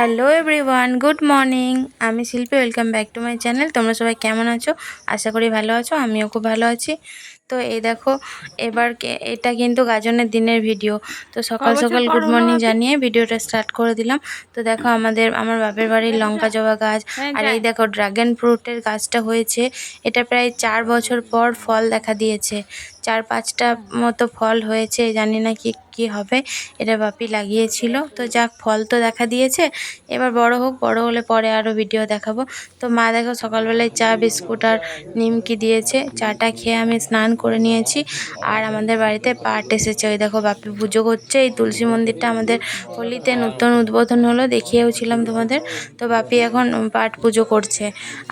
Hello everyone good morning আমি Shilpi welcome back to my channel তোমরা সবাই কেমন আছো? আশা করি ভালো আছো, আমিও খুব ভালো আছি। তো এই দেখো এবার এটা কিন্তু গাজনের দিনের ভিডিও। তো সকাল সকাল গুড মর্নিং জানিয়ে ভিডিওটা স্টার্ট করে দিলাম। তো দেখো আমাদের আমার বাপের বাড়ির লঙ্কা জবা গাছ হ্যাঁ, আর এই দেখো ড্রাগন ফ্রুটের গাছটা হয়েছে। এটা প্রায় চার বছর পর ফল দেখা দিয়েছে। চার পাঁচটা মতো ফল হয়েছে জানি না কি কি হবে। এটা বাপি লাগিয়েছিল। তো যাক ফল তো দেখা দিয়েছে। এবার বড় হোক বড় হলে পরে আরও ভিডিও দেখাবো। তো মা দেখো সকালবেলায় চা বিস্কুট আর নিমকি দিয়েছে। চাটা খেয়ে আমি স্নান করে নিয়েছি। আর আমাদের বাড়িতে পাট এসেছে। ওই দেখো বাপি পুজো করছে। এই তুলসী মন্দিরটা আমাদের হোলিতে নতুন উদ্বোধন হলো, দেখিয়েওছিলাম তোমাদের। তো বাপি এখন পাট পুজো করছে।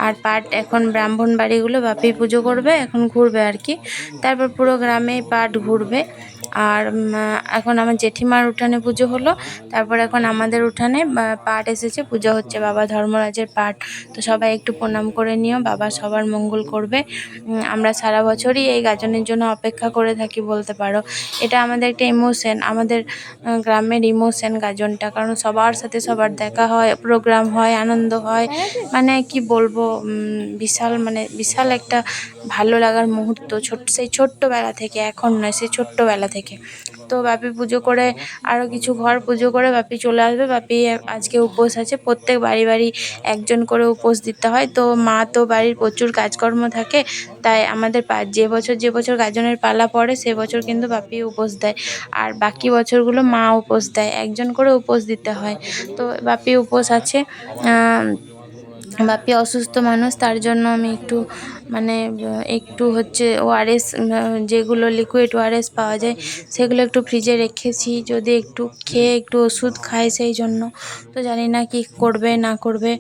আর পাট এখন ব্রাহ্মণ বাড়িগুলো বাপি পুজো করবে, এখন ঘুরবে আর কি। তারপর পুরো গ্রামে পাট ঘুরবে। আর এখন আমার জেঠিমার উঠানে পুজো হলো, তারপর এখন আমাদের উঠানে পাঠ এসেছে, পুজো হচ্ছে বাবা ধর্মরাজের পাঠ। তো সবাই একটু প্রণাম করে নিও, বাবা সবার মঙ্গল করবে। আমরা সারা বছরই এই গাজনের জন্য অপেক্ষা করে থাকি বলতে পারো। এটা আমাদের একটা ইমোশন আমাদের গ্রামের ইমোশন গাজনটা, কারণ সবার সাথে সবার দেখা হয় প্রোগ্রাম হয়, আনন্দ হয়। মানে কি বলব বিশাল মানে বিশাল একটা ভালো লাগার মুহূর্ত, ছোট, সেই ছোট্টবেলা থেকে, এখন নয়, সেই ছোট্টবেলা থেকে। তো বাপি পুজো করে আরও কিছু ঘর পুজো করে বাপি চলে আসবে। বাপি আজকে উপোস আছে। প্রত্যেক বাড়ি বাড়ি একজন করে উপোস দিতে হয়। তো মা তো বাড়ির প্রচুর কাজকর্ম থাকে। তাই আমাদের যে বছর যে বছর গাজনের পালা পড়ে, সে বছর কিন্তু বাপি উপোস দেয়। আর বাকি বছরগুলো মা উপোস দেয়। একজন করে উপোস দিতে হয়। তো বাপি উপোস আছে। বাপি অসুস্থ মানুষ তার জন্য আমি একটু মানে একটু হচ্ছে ওআরএস যেগুলো লিকুইড ওআরএস পাওয়া যায় সেগুলো একটু ফ্রিজে রেখেছি। যদি একটু খেয়ে একটু ওষুধ খায় সেই জন্য। তো জানি না কি করবে না করবে।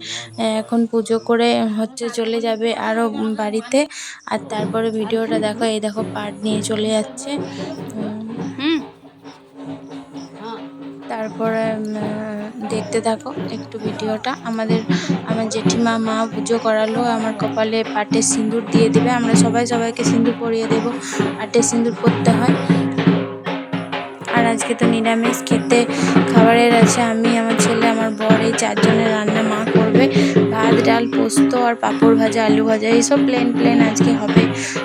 এখন পুজো করে হচ্ছে চলে যাবে আরও বাড়িতে। আর তারপরে ভিডিওটা দেখো এই দেখো পাট নিয়ে চলে যাচ্ছে। হুম। তারপরে দেখতে থাকো একটু ভিডিওটা। আমাদের, আমার জেঠিমা মা পুজো করালো, আমার কপালে পাটের সিঁদুর দিয়ে দেবে। আমরা সবাই সবাইকে সিঁদুর পরিয়ে দেবো, পাটের সিঁদুর পরতে হয়। আজকে তো নিরামিষ খেতে খাবারের আছে। আমি, আমার ছেলে, আমার বর, এই চারজনের রান্না মা করবে। ভাত, ডাল, পোস্ত আর পাঁপড় ভাজা, আলু ভাজা, এইসব প্লেন প্লেন আজকে হবে।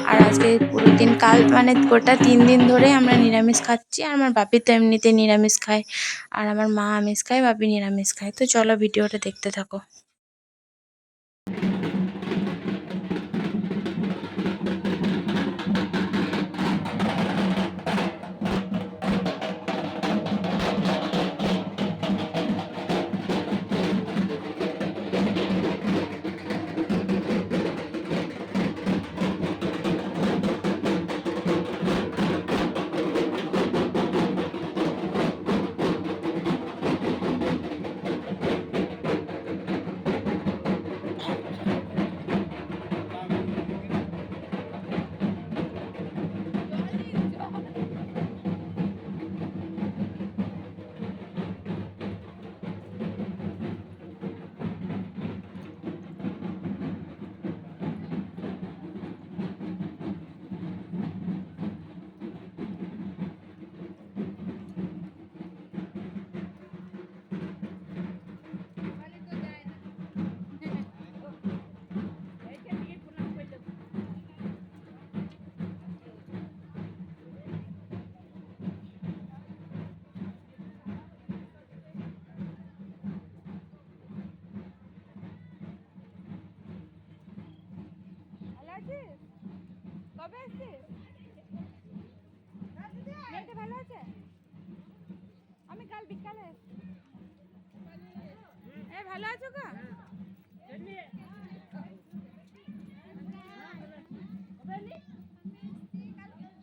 আর আজকে পুরো দিন কাল মানে গোটা তিন দিন ধরে আমরা নিরামিষ খাচ্ছি। আর আমার বাপি তো এমনিতে নিরামিষ খায়। আর আমার মা আমিষ খায়, বাপি নিরামিষ খায়। তো চলো ভিডিওটা দেখতে থাকো। আছিস? কবে এসছিস মেয়েটা ভালো আছে? আমি কাল বিকালে এ ভালো আছো গো?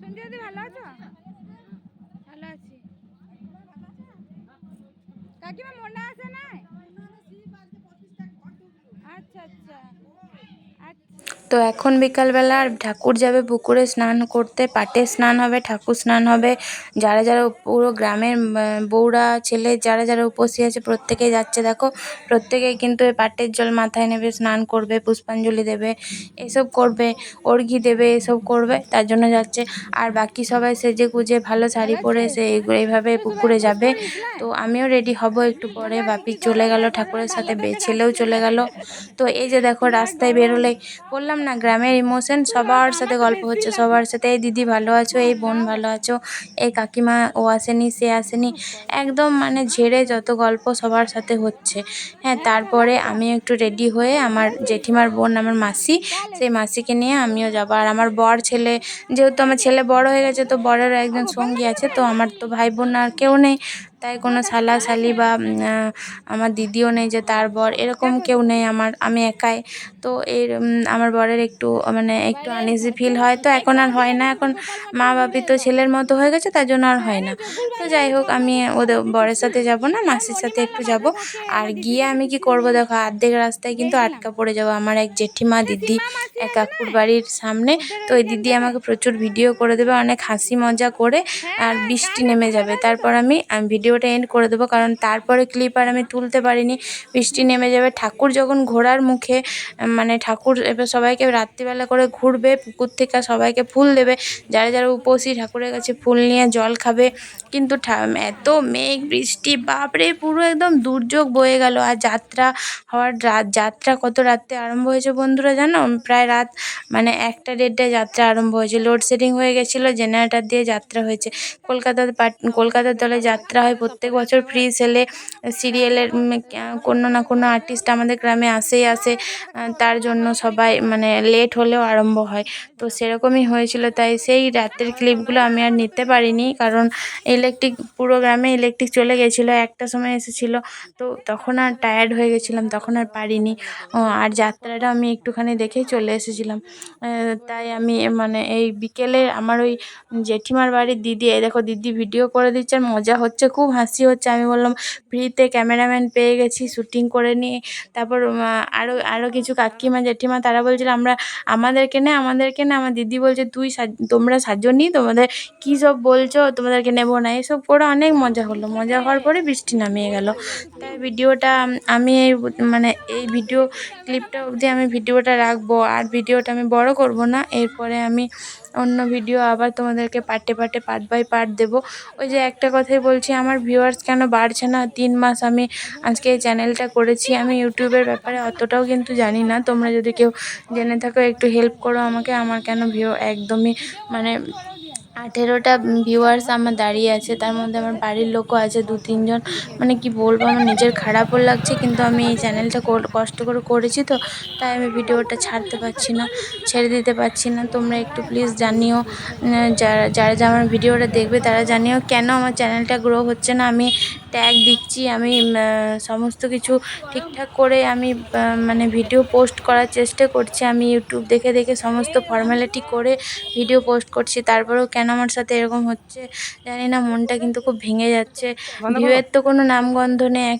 সঞ্জয় দি ভালো আছো? ভালো আছি। কাকিমা মনে আছে নাই আচ্ছা আচ্ছা আচ্ছা তো এখন বিকালবেলা ঠাকুর যাবে পুকুরে স্নান করতে, পাটে স্নান হবে, ঠাকুর স্নান হবে। যারা যারা পুরো গ্রামের বউরা, ছেলে যারা যারা উপসী আছে প্রত্যেকেই যাচ্ছে, দেখো। প্রত্যেকেই কিন্তু এই পাটের জল মাথায় নেবে, স্নান করবে, পুষ্পাঞ্জলি দেবে, এসব করবে অর্ঘি দেবে, এসব করবে, তার জন্য যাচ্ছে। আর বাকি সবাই সেজে গুজে ভালো শাড়ি পরে সে এই- এইভাবে পুকুরে যাবে। তো আমিও রেডি হব একটু পরে, বাপি চলে গেল, ঠাকুরের সাথে ছেলেও চলে গেল। তো এই যে দেখো, রাস্তায় বেরোলে, বললাম না, গ্রামের ইমোশন সবার সাথে গল্প হচ্ছে, সবার সাথে, এই দিদি ভালো আছো, এই বোন ভালো আছো, এই কাকিমা, ও আসেনি, সে আসেনি। একদম মানে ঝেড়ে যত গল্প সবার সাথে হচ্ছে। হ্যাঁ তারপরে আমি একটু রেডি হয়ে আমার জেঠিমার বোন, আমার মাসি, সেই মাসিকে নিয়ে আমিও যাব। আর আমার বর ছেলে, যেহেতু আমার ছেলে বড় হয়ে গেছে, তো বরেরও একজন সঙ্গী আছে, তো আমার তো ভাই বোন আর কেউ নেই। তাই কোনো শালা শালি বা আমার দিদিও নেই যে তার বর, এরকম কেউ নেই আমার, আমি একাই। তো এর আমার বরের একটু মানে একটু আনইজি ফিল হয়। তো এখন আর হয় না, এখন মা বাপি তো ছেলের মতো হয়ে গেছে, তার জন্য আর হয় না। তো যাই হোক, আমি ওদের বরের সাথে যাব না, মাসির সাথে একটু যাব। আর গিয়ে আমি কি করব দেখো অর্ধেক রাস্তায় কিন্তু আটকা পড়ে যাব। আমার এক জেঠিমা দিদি, এক কাকুর বাড়ির সামনে। তো ওই দিদি আমাকে প্রচুর ভিডিও করে দেবে, অনেক হাসি মজা করে, আর বৃষ্টি নেমে যাবে। তারপর আমি আমি ভিডিওটা এন্ড করে দেবো, কারণ তারপরে ক্লিপ আর আমি তুলতে পারিনি। বৃষ্টি নেমে যাবে, ঠাকুর যখন ঘোড়ার মুখে মানে ঠাকুর এবার সবাইকে রাত্রিবেলা করে ঘুরবে, পুকুর থেকে সবাইকে ফুল দেবে, যারা যারা উপসী ঠাকুরের কাছে ফুল নিয়ে জল খাবে। কিন্তু এত মেঘ, বৃষ্টি, বাপরে, পুরো একদম দুর্যোগ বয়ে গেল। আর যাত্রা হওয়ার রাত যাত্রা কত রাত্রে আরম্ভ হয়েছে বন্ধুরা জানো? প্রায় রাত মানে একটা দেড়টায় যাত্রা আরম্ভ হয়েছে। লোডশেডিং হয়ে গেছিল জেনারেটার দিয়ে যাত্রা হয়েছে। কলকাতার কলকাতার দলে যাত্রা হয় প্রত্যেক বছর ফ্রি সেলে সিরিয়ালের কোনো না কোনো আর্টিস্ট আমাদের গ্রামে আসেই আসে তার জন্য সবাই মানে লেট হলেও আরম্ভ হয়। তো সেরকমই হয়েছিল, তাই সেই রাতের ক্লিপগুলো আমি আর নিতে পারিনি, কারণ ইলেকট্রিক পুরো গ্রামে ইলেকট্রিক চলে গেছিল, একটা সময় এসেছিল, তো তখন আর টায়ার্ড হয়ে গেছিলাম, তখন আর পারিনি। আর যাত্রাটা আমি একটুখানি দেখেই চলে এসেছিলাম। তাই আমি মানে এই বিকেলে আমার ওই জেঠিমার বাড়ির দিদি, এই দেখো দিদি ভিডিও করে দিচ্ছে, আর মজা হচ্ছে, খুব হাসি হচ্ছে। আমি বললাম, ফ্রিতে ক্যামেরাম্যান পেয়ে গেছি শ্যুটিং করে নিয়ে। তারপর আরও আরও কিছু কাকিমা, জেঠিমা, তারা বলছিল, আমরা, আমাদেরকে নে, আমাদেরকে না। আমার দিদি বলছে, তুই তোমরা সাজনি, তোমাদের কী সব বলছো, তোমাদেরকে নেব না। এসব করে অনেক মজা হলো। মজা হওয়ার পরে বৃষ্টি নামিয়ে গেল। তাই ভিডিওটা আমি এই মানে এই ভিডিও ক্লিপটা অবধি আমি ভিডিওটা রাখব। আর ভিডিওটা আমি বড় করব না। এরপরে আমি অন্য ভিডিও আবার তোমাদেরকে পার্টে পার্টে পার্ট বাই পার্ট দেবো। ওই যে একটা কথাই বলছি, আমার ভিউয়ার্স কেন বাড়ছে না? তিন মাস আমি আজকে এই চ্যানেলটা করেছি। আমি ইউটিউবের ব্যাপারে অতটাও কিন্তু জানি না। তোমরা যদি কেউ জেনে থাকো, একটু হেল্প করো আমাকে। আমার কেন ভিউ একদমই মানে আঠেরোটা ভিউয়ার্স আমার দাঁড়িয়ে আছে, তার মধ্যে আমার বাড়ির লোকও আছে, দু তিনজন। মানে কি বলব, আমার নিজের খারাপও লাগছে, কিন্তু আমি এই চ্যানেলটা কষ্ট করে করেছি তো, তাই আমি ভিডিওটা ছাড়তে পারছি না, ছেড়ে দিতে পারছি না। তোমরা একটু প্লিজ জানিও যারা যারা আমার ভিডিওটা দেখবে, তারা জানিও কেন আমার চ্যানেলটা গ্রো হচ্ছে না? আমি ট্যাগ দিচ্ছি আমি সমস্ত কিছু ঠিকঠাক করে আমি মানে ভিডিও পোস্ট করার চেষ্টা করছি। আমি ইউটিউব দেখে দেখে সমস্ত ফর্মালিটি করে ভিডিও পোস্ট করছি। তারপরেও কেন আমার সাথে এরকম হচ্ছে জানি না মনটা কিন্তু খুব ভেঙে যাচ্ছে। ভিউয়ের তো কোনো নামগন্ধ নেই।